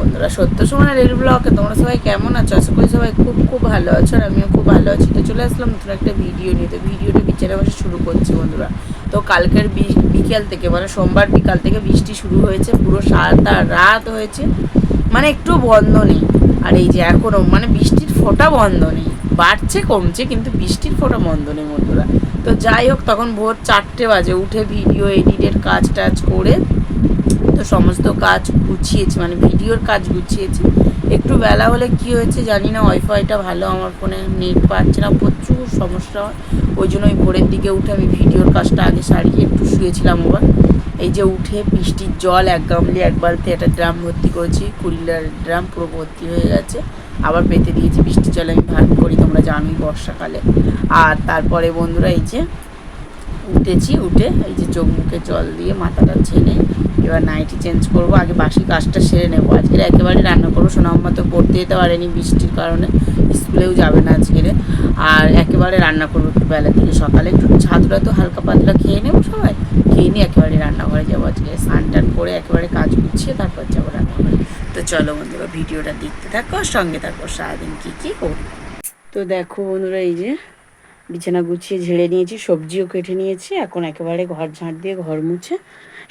বন্ধুরা, সত্য সময় রেল ব্লকে তোমরা সবাই কেমন আছো? আশা করি সবাই খুব খুব ভালো আছো আর আমিও খুব ভালো আছি। তো চলে আসলাম নতুন একটা ভিডিও নিয়ে। তো ভিডিওটা বিচারে বসে শুরু করছি বন্ধুরা। তো কালকের বিকেল থেকে মানে সোমবার বিকাল থেকে বৃষ্টি শুরু হয়েছে, পুরো সারাটা রাত হয়েছে। মানে একটু বন্ধ নেই। আর এই যে এখনও মানে বৃষ্টির ফোঁটা বন্ধ নেই। বাড়ছে, কমছে, কিন্তু বৃষ্টির ফোঁটা বন্ধ নেই বন্ধুরা। তো যাই হোক, তখন ভোর চারটে বাজে, উঠে ভিডিও এডিটের কাজ টাজ করে তো সমস্ত কাজ গুছিয়েছি মানে ভিডিওর কাজ গুছিয়েছি। একটু বেলা হলে কি হয়েছে জানি না, ওয়াইফাইটা ভালো, আমার ফোনে নেট পাচ্ছে না, প্রচুর সমস্যা হয়। ওই জন্য ওই ভোরের দিকে উঠে আমি ভিডিওর কাজটা আগে সারিয়ে একটু শুয়েছিলাম আবার। এই যে উঠে বৃষ্টির জল, এক গামলি, এক বালতি, একটা ড্রাম ভর্তি করেছি কুড়ি লিটার ড্রাম পুরো ভর্তি হয়ে গেছে। আবার পেতে দিয়েছি বৃষ্টির জল, আমি ভাগ করি, তোমরা জানোই বর্ষাকালে। আর তারপরে বন্ধুরা এই যে উঠেছি, উঠে এই যে চোখ মুখে জল দিয়ে মাথাটা ছেড়ে এবার নাইটি চেঞ্জ করব। আগে বাসি কাজটা সেরে নেব। আজকে একেবারে রান্না করব। সোনাম্মা তো পড়তে যেতে পারেনি বৃষ্টির কারণে। স্কুলেও যাবে না আজকের। আর একেবারে রান্না করব একটু বেলা থেকে। সকালে একটু ছাতুটা তো হালকা পাতলা খেয়ে নেব সবাই। খেয়ে নিয়ে একেবারে রান্নাঘরে যাব। আজকে স্নান টান করে একেবারে কাজ গুছিয়ে তারপর যাব রান্নাঘরে। তো চলো বন্ধুরা, ভিডিওটা দেখতে থাকো, সঙ্গে থাকো। সারাদিন কী কী করব তো দেখো বন্ধুরা, এই যে বিছানা গুছিয়ে ঝেড়ে নিয়েছি, সবজিও কেটে নিয়েছি, এখন একেবারে ঘর ঝাঁট দিয়ে ঘর মুছে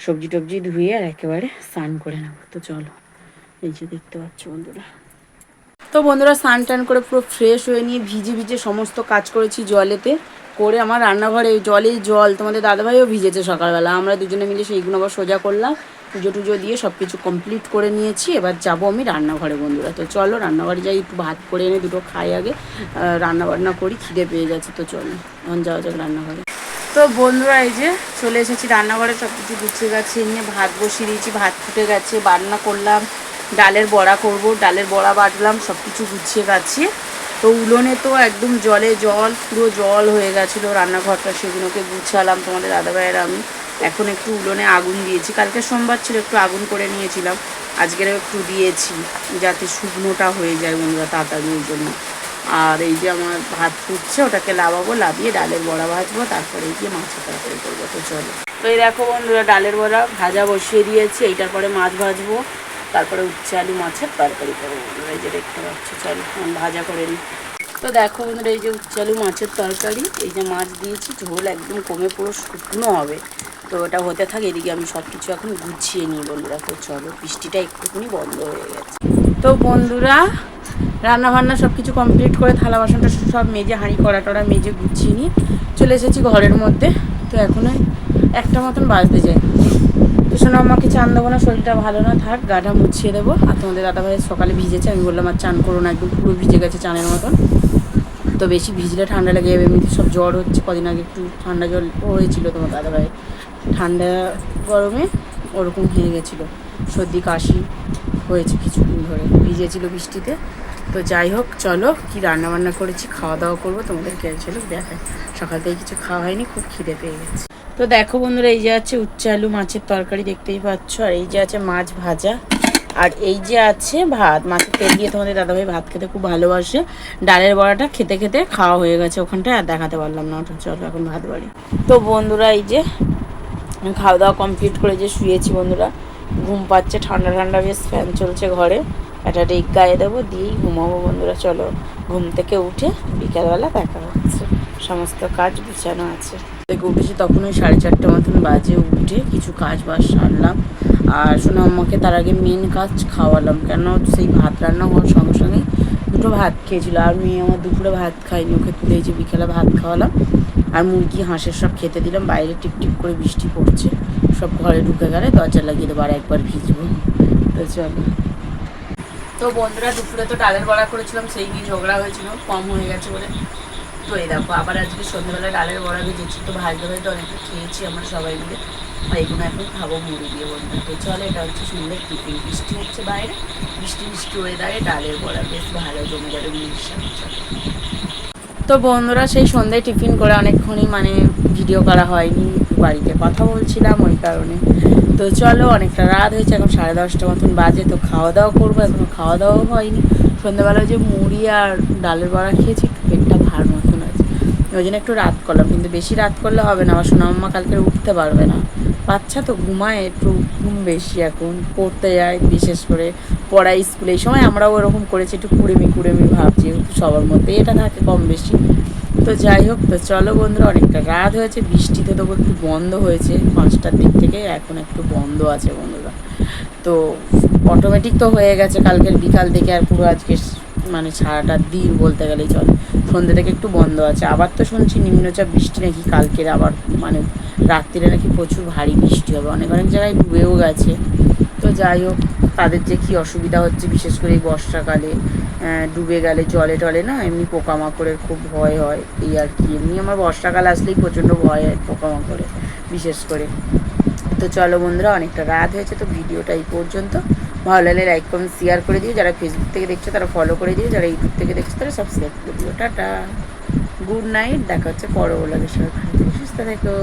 সবজি টবজি ধুয়ে আর একেবারে স্নান করে নেব। তো চলো, এই যে দেখতে পাচ্ছ বন্ধুরা। তো বন্ধুরা, স্নান টান করে পুরো ফ্রেশ হয়ে নিয়ে ভিজে ভিজে সমস্ত কাজ করেছি জলেতে, করে আমার রান্নাঘরে জলে জল, তোমাদের দাদাভাইও ভিজেছে সকালবেলা, আমরা দুজনে মিলে সেইগুলো আবার সোজা করলাম। পুজো টুজো দিয়ে সব কিছু কমপ্লিট করে নিয়েছি। এবার যাব আমি রান্নাঘরে বন্ধুরা। তো চলো রান্নাঘরে যাই, একটু ভাত করে এনে দুটো খাই আগে। রান্না বান্না করি, খিদে পেয়ে যাচ্ছে তো চলো, এখন যাওয়া যাক রান্নাঘরে। তো বন্ধুরা, এই যে চলে এসেছি রান্নাঘরে সব কিছু গুছিয়ে গাছিয়ে নিয়ে ভাত বসিয়ে দিয়েছি, ভাত ফুটে গেছে, বান্না করলাম, ডালের বড়া করব, ডালের বড়া বাটলাম সব কিছু গুছিয়ে গাছিয়ে। তো উলোনে তো একদম জলে জল, পুরো জল হয়ে গেছিল রান্নাঘরটা সেগুলোকে গুছালাম, তোমাদের দাদাভাইয়ের আমি। এখন একটু উলোনে আগুন দিয়েছি। কালকে সোমবার ছিল, একটু আগুন করে নিয়েছিলাম। আজকেরও একটু দিয়েছি, যাতে শুকনোটা হয়ে যায় বন্ধুরা তাড়াতাড়ি ওই জন্য। আর এই যে আমার ভাত ফুটছে, ওটাকে লাভাবো লাভিয়ে ডালের বড়া ভাজবো, তারপরে এই যে মাছের তরকারি করব। তো চলো। তো এই দেখো বন্ধুরা, ডালের বড়া ভাজা বসিয়ে দিয়েছি এইটার পরে মাছ ভাজবো। তারপরে উচ্ছে আলু মাছের তরকারি করব বন্ধুরা, এই যে দেখতে পাচ্ছ, চলো ভাজা করে নিই। তো দেখো বন্ধুরা, এই যে উচ্ছে আলু মাছের তরকারি, এই যে মাছ দিয়েছি, ঝোল একদম কমে পুরো শুকনো হবে। তো ওটা হতে থাকে, এদিকে আমি সব কিছু এখন গুছিয়ে নিই বন্ধুরা। তো চলো, বৃষ্টিটা একটুখানি বন্ধ হয়ে গেছে। তো বন্ধুরা রান্না বান্না সব কিছু কমপ্লিট করে থালা বাসনটা সব মেজে, হাঁড়ি, কড়া টড়া মেজে গুছিয়ে নিয়ে চলে এসেছি ঘরের মধ্যে। তো এখনও একটা মতন বাজতে যায়। তো শোনো, আমাকে চান দেবো না, শরীরটা ভালো না, থাক গাটা মুছিয়ে দেবো। আর তোমাদের দাদাভাই সকালে ভিজেছে, আমি বললাম, আর চান করো না, একদম পুরো ভিজে গেছে চানের মতন। তো বেশি ভিজলে ঠান্ডা লেগে যাবে, এমনিতে সব জ্বর হচ্ছে, কদিন আগে একটু ঠান্ডা জল হয়েছিল তোমার দাদাভাই। ঠান্ডা গরমে ওরকম হয়ে গেছিল, সর্দি, কাশি হয়েছে কিছুদিন ধরে, ভিজেছিল বৃষ্টিতে। তো যাই হোক, চলো কি রান্না বান্না করেছি খাওয়া দাওয়া করব তোমাদেরকে চলো দেখায় সকাল থেকে কিছু খাওয়া হয়নি, খুব খিদে পেয়ে গেছে। তো দেখো বন্ধুরা, এই যে আছে উচ্চ আলু মাছের তরকারি দেখতেই পাচ্ছ, আর এই যে আছে মাছ ভাজা। আর এই যে আছে ভাত, মাছের তেল দিয়ে তোমাদের দাদাভাই ভাত খেতে খুব ভালোবাসে। ডালের বড়াটা খেতে খেতে খাওয়া হয়ে গেছে ওখানটায়, আর দেখাতে পারলাম না, ওটা চলো এখন ভাত বাড়ি। তো বন্ধুরা, এই যে খাওয়া দাওয়া কমপ্লিট করে যে শুয়েছি বন্ধুরা, ঘুম পাচ্ছে, ঠান্ডা ঠান্ডা বেশ ফ্যান চলছে ঘরে। একটা রেক গায়ে দেবো, দিয়েই ঘুমাবো বন্ধুরা, চলো। ঘুম থেকে উঠে বিকালবেলা দেখা হচ্ছে। সমস্ত কাজ গুছানো আছে। উঠেছি তখন ওই সাড়ে চারটে মতন বাজে, উঠে কিছু কাজ বাজ সারলাম। আর শোনো আমাকে তার আগে মেন কাজ খাওয়ালাম। কেন সেই ভাত রান্না হওয়ার সঙ্গে সঙ্গে দুটো ভাত খেয়েছিল। আর মেয়ে আমার দুপুরে ভাত খাইনি ওকে তুলে যে বিকেলে ভাত খাওয়ালাম। আর মুরগি হাঁসের সব খেতে দিলাম। বাইরে টিপ টিপ করে বৃষ্টি পড়ছে। সব ঘরে ঢুকে গেলে দরজা লাগিয়ে দেবো আর একবার ভিজবো। তো চলো। তো বন্ধুরা, দুপুরে তো ডালের বড়া করেছিলাম, সেই নিয়ে ঝগড়া হয়েছিল, কম হয়ে গেছে বলে। তো এই দেখো, আবার আজকে সন্ধ্যেবেলা ডালের বড়া ভেজেছি। তো ভাজতে ভাজতে অনেকটা খেয়েছি আমরা সবাই মিলে। আর এগুলো এখন খাব মুড়ি দিয়ে বন্ধুরা। তো চলো, এটা হচ্ছে সুন্দর টিফিন। বৃষ্টি হচ্ছে বাইরে, বৃষ্টি বৃষ্টি ওয়েদারে ডালের বড়া বেশ ভালো, জমে যাবে মুড়ির সাথে। তো বন্ধুরা, সেই সন্ধ্যায় টিফিন করে অনেকক্ষণই মানে ভিডিও করা হয়নি, বাড়িতে কথা বলছিলাম ওই কারণে। তো চলো, অনেকটা রাত হয়েছে, এখন সাড়ে দশটা মতন বাজে, তো খাওয়া দাওয়া করব। এখনও খাওয়া দাওয়াও হয়নি। সন্ধ্যাবেলা যে মুড়ি আর ডালের বড়া খেয়েছি, একটু আছে ওই জন্য একটু রাত করলাম, কিন্তু বেশি রাত করলে হবে না, আমার সোনাম্মা কালকে উঠতে পারবে না। বাচ্চা তো ঘুমায় একটু, ঘুম বেশি এখন, পড়তে যায় বিশেষ করে পড়াই স্কুলে। এই সময় আমরাও ওরকম করেছি, একটু কুড়েমি কুড়েমি ভাব যেহেতু সবার মধ্যে এটা থাকে কম বেশি। তো যাই হোক, তো চলো বন্ধুরা, অনেকটা রাত হয়েছে, বৃষ্টিতে তবু একটু বন্ধ হয়েছে, পাঁচটার দিক থেকে এখন একটু বন্ধ আছে বন্ধুরা। তো অটোমেটিক তো হয়ে গেছে, কালকের বিকাল থেকে আর পুরো আজকে মানে সারাটা দিন বলতে গেলেই চলে। সন্ধ্যে থেকে একটু বন্ধ আছে। আবার তো শুনছি নিম্নচাপ, বৃষ্টি নাকি কালকের আবার মানে রাত্রিরে নাকি প্রচুর ভারী বৃষ্টি হবে। অনেক অনেক জায়গায় ডুবেও গেছে। তো যাই হোক, তাদের যে কী অসুবিধা হচ্ছে, বিশেষ করে এই বর্ষাকালে ডুবে গেলে জলে টলে না এমনি পোকামাকড়ের খুব ভয় হয়, এই আর কি। এমনি আমার বর্ষাকাল আসলেই প্রচণ্ড ভয় হয় পোকামাকড়ে বিশেষ করে। তো চলো বন্ধুরা, অনেকটা রাত হয়েছে, তো ভিডিওটা এই পর্যন্ত। ভালো লাগলে লাইক কমেন্ট শেয়ার করে দিও। যারা ফেসবুক থেকে দেখছ, তারা ফলো করে দিও। যারা ইউটিউব থেকে দেখছ, তারা সাবস্ক্রাইব করে দিও। টাটা। গুড নাইট দেখা হচ্ছে পরবর্তী সুস্থ থেকো।